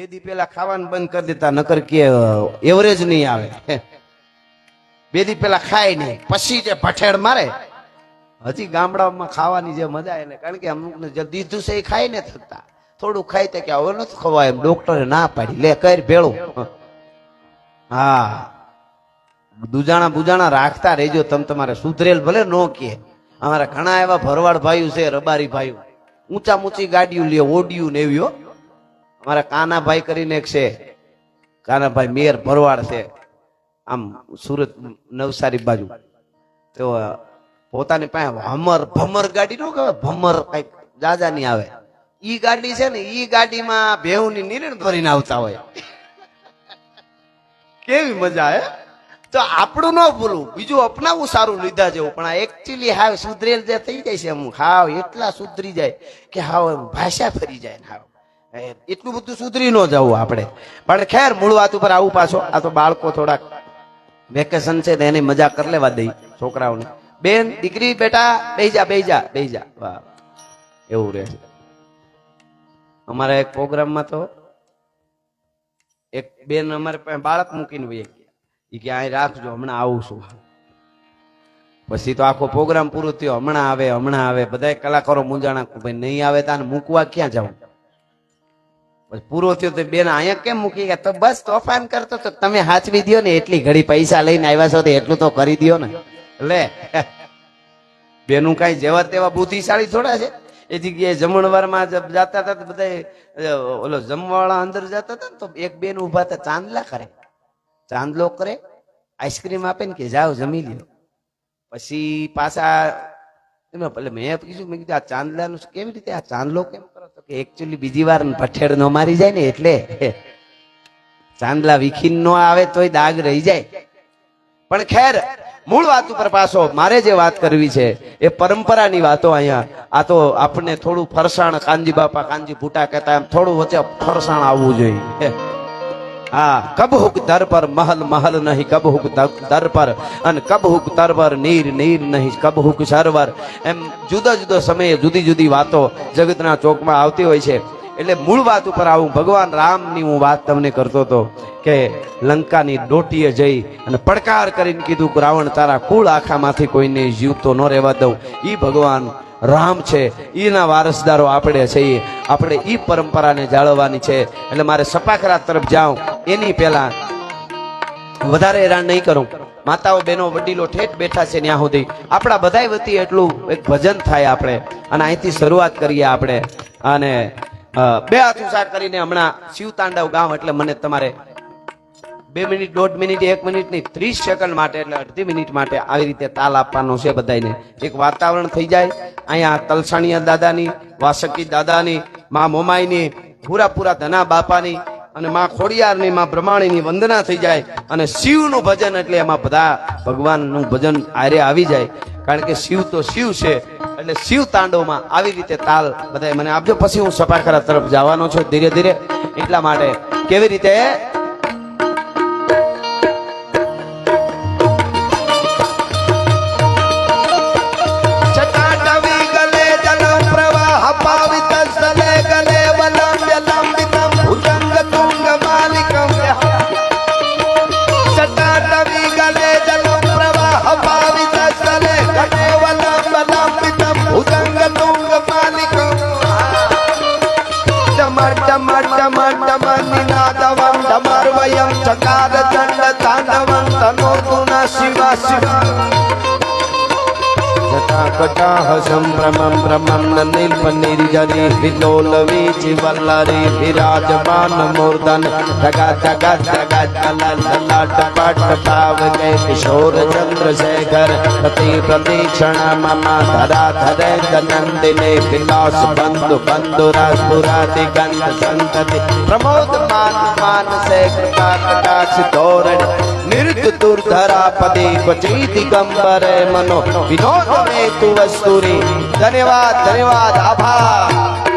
બે દી પેલા ખાવાનું બંધ કરી દેતા, નકર કે એવરેજ નહીં આવે. બે દી પેલા ખાય નહીં, પછી જે ભઠેડ મારે, હજી ગામડામાં ખાવાની જે મજા એને કારણ કે અમુકને જે દીધું છે એ ખાઈ ને થતા. થોડું ખાય તે કે હવે નથી ખવાય, એમ ડોક્ટરે ના પાડી. લે, કર ભેળું. હા. દુજાણા બુજાણા રાખતા રહેજો, તમે તમારે સુધરેલ ભલે નો કે. અમારા ઘણા એવા ભરવાડ ભાઈઓ છે, રબારી ભાઈઓ. ઊંચા ઊંચી ગાડીઓ લે, ઓડિયું ને એવી અમારા કાનાભાઈ કરીને એક છે. કાનાભાઈ મેયર ભરવાડ છે. આમ સુરત નવસારી બાજુ. તો પોતાની પાસે ભમર ભમર ગાડી નો કહેવાય, ભમર કંઈક જાજા ની આવે. ઈ ગાડી છે ને, ઈ ગાડીમાં ભેહુની નિરણ ભરીને આવતા હોય. કેવી મજા હે? તો આપણું ન ભૂલું, બીજું અપનાવવું સારું લીધા જેવું. પણ આ એકચ્યુઅલી હાવ સુધરેલ જે થઈ જાય છે હું હાવ એટલા સુધરી જાય કે હાવ ભાષા ફરી જાય ને હાવ. એટલું બધું સુધરી ન જવું આપણે. પણ ખેર, મૂળ વાત ઉપર આવું પાછો. આ તો બાળકો થોડાક વેકેશન છે તો એની મજા કરી લેવા દઈ છોકરાઓને. બેન, દીકરી, બેટા બેહી જા બે જા બેહી જા વાહ. એવું રહે અમારા એક પ્રોગ્રામમાં તો એક બેન અમારે બાળક મૂકીને વહી ગયા. ઈ કે અહીં રાખજો, હમણાં આવું છું. પછી તો આખો પ્રોગ્રામ પૂરો થયો. હમણાં આવે હમણાં આવે. બધા કલાકારો મૂંઝાણા ભાઈ નહીં આવે તાને મૂકવા ક્યાં જવું પૂરો થયો તો બેન અહીંયા કેમ મૂકી ગયા? તો બસ તોફાન કરતો તો તમે હાચવી દ્યો ને, એટલી ઘડી પૈસા લઈને આવ્યા છો તો એટલું તો કરી દો ને. લે. બેનું કઈ જેવા તેવા બુદ્ધિશાળી થોડા છે. એ જગ્યાએ જમણવારમાં જાતા હતા બધા ઓલો જમવાળા અંદર જતા હતા ને તો એક બેન ઊભા હતા, ચાંદલા કરે. ચાંદલો કરે, આઈસ્ક્રીમ આપે ને કે જાઓ જમી લ્યો. પછી પાછા એમાં એટલે મેં કીધું મેં કીધું, આ ચાંદલાનું કેવી રીતે, આ ચાંદલો કેમ કરો કે એકચ્યુઅલી બીજી વાર ભઠેડ નો મારી જાય ને એટલે ચાંદલા વિખીન નો આવે તોય દાગ રહી જાય. પણ ખેર, મૂળ વાત ઉપર પાછો, મારે જે વાત કરવી છે, એ પરંપરાની વાતો અહીંયા, આ તો આપણને થોડું ફરસાણ, કાનજી બાપા, કાનજી ભૂટા કહેતા એમ, થોડું વચ્ચે ફરસાણ આવવું જોઈએ. હા કબ હુક દર પર મહલ મહલ નહીં કબ હુક દર પર. અને કબ હુક પર નીર નીર નહીં કબ હુક સરોવર. એમ જુદા જુદા સમયે જુદી જુદી વાતો જગતના ચોકમાં આવતી હોય છે. એટલે મૂળ વાત ઉપર આવું, ભગવાન રામની હું વાત તમને કરતો હતો કે લંકાની ડોટીએ જઈ અને પડકાર કરીને કીધું કે રાવણ, તારા કુળ આખામાંથી કોઈને જીવતો ન રહેવા દઉં. એ ભગવાન રામ છે. એના વારસદારો આપણે છીએ. આપણે એ પરંપરાને જાળવવાની છે. એટલે મારે સપાખરા તરફ જાઉં. એની પહેલા વધારે હેરાન નહીં કરું. માતાઓ, બહેનો, વડીલો ઠેઠ બેઠા છે ત્યાં સુધી. આપણા બધા વતી એટલું એક ભજન થાય આપણે. અને અહીંથી શરૂઆત કરીએ આપણે. અને બે હાથ ઉસાર કરીને હમણાં શિવ તાંડવ ગામ એટલે મને તમારે બે મિનિટ, દોઢ મિનિટ, એક મિનિટ નહીં, ત્રીસ સેકન્ડ માટે એટલે અડધી મિનિટ માટે આવી રીતે તાલ આપવાનો છે બધાને એક વાતાવરણ થઈ જાય. અહીંયા તલસાણીયા દાદાની, વાસકી દાદાની, મા મોમાઈની પૂરા પૂરા ધના બાપાની અને મા ખોડિયારની, માં બ્રહ્માણીની વંદના થઈ જાય અને શિવનું ભજન એટલે એમાં બધા ભગવાનનું ભજન આરે આવી જાય. કારણ કે શિવ તો શિવ છે, એટલે શિવ તાંડવમાં આવી રીતે તાલ બધા મને આપજો. પછી હું સપાખરા તરફ જવાનો છું ધીરે ધીરે એટલા માટે. કેવી રીતે? ડમર નિનાદવમ ડમર વયમ ચકાર દંડ તાંડવમ તનો ગુણ શિવા શિવ જટાકટાહ સંભ્રમં ભ્રમં નીલપનિર્જરી વિલોલવીચિ વલ્લરી વિરાજમાન મૂર્ધન જગા જગા જગા લલાટ પટ ભાવ કે કિશોર ચંદ્રશેખર પ્રતિ પ્રતિક્ષણ મમ ધરા ધરે દનંદિને વિલાસ બંધુ બંધુ રાજપુરાદિ ગંધ સંતતિ પ્રમોદ માન સે કૃપા કટાક્ષ ધોરણ નિર્ત દુર્ધરા પદે ક્વચી દિગંબરે મનો. વિનોદ મે તુ વસ્તુરી ધન્યવાદ ધન્યવાદ આભાર.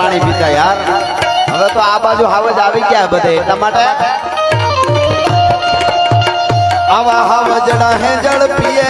પાણી પીતા યાર. હવે તો આ બાજુ હાવજ આવી ગયા બધે. એટલા માટે આવા હાવજડા હે જળ પીએ.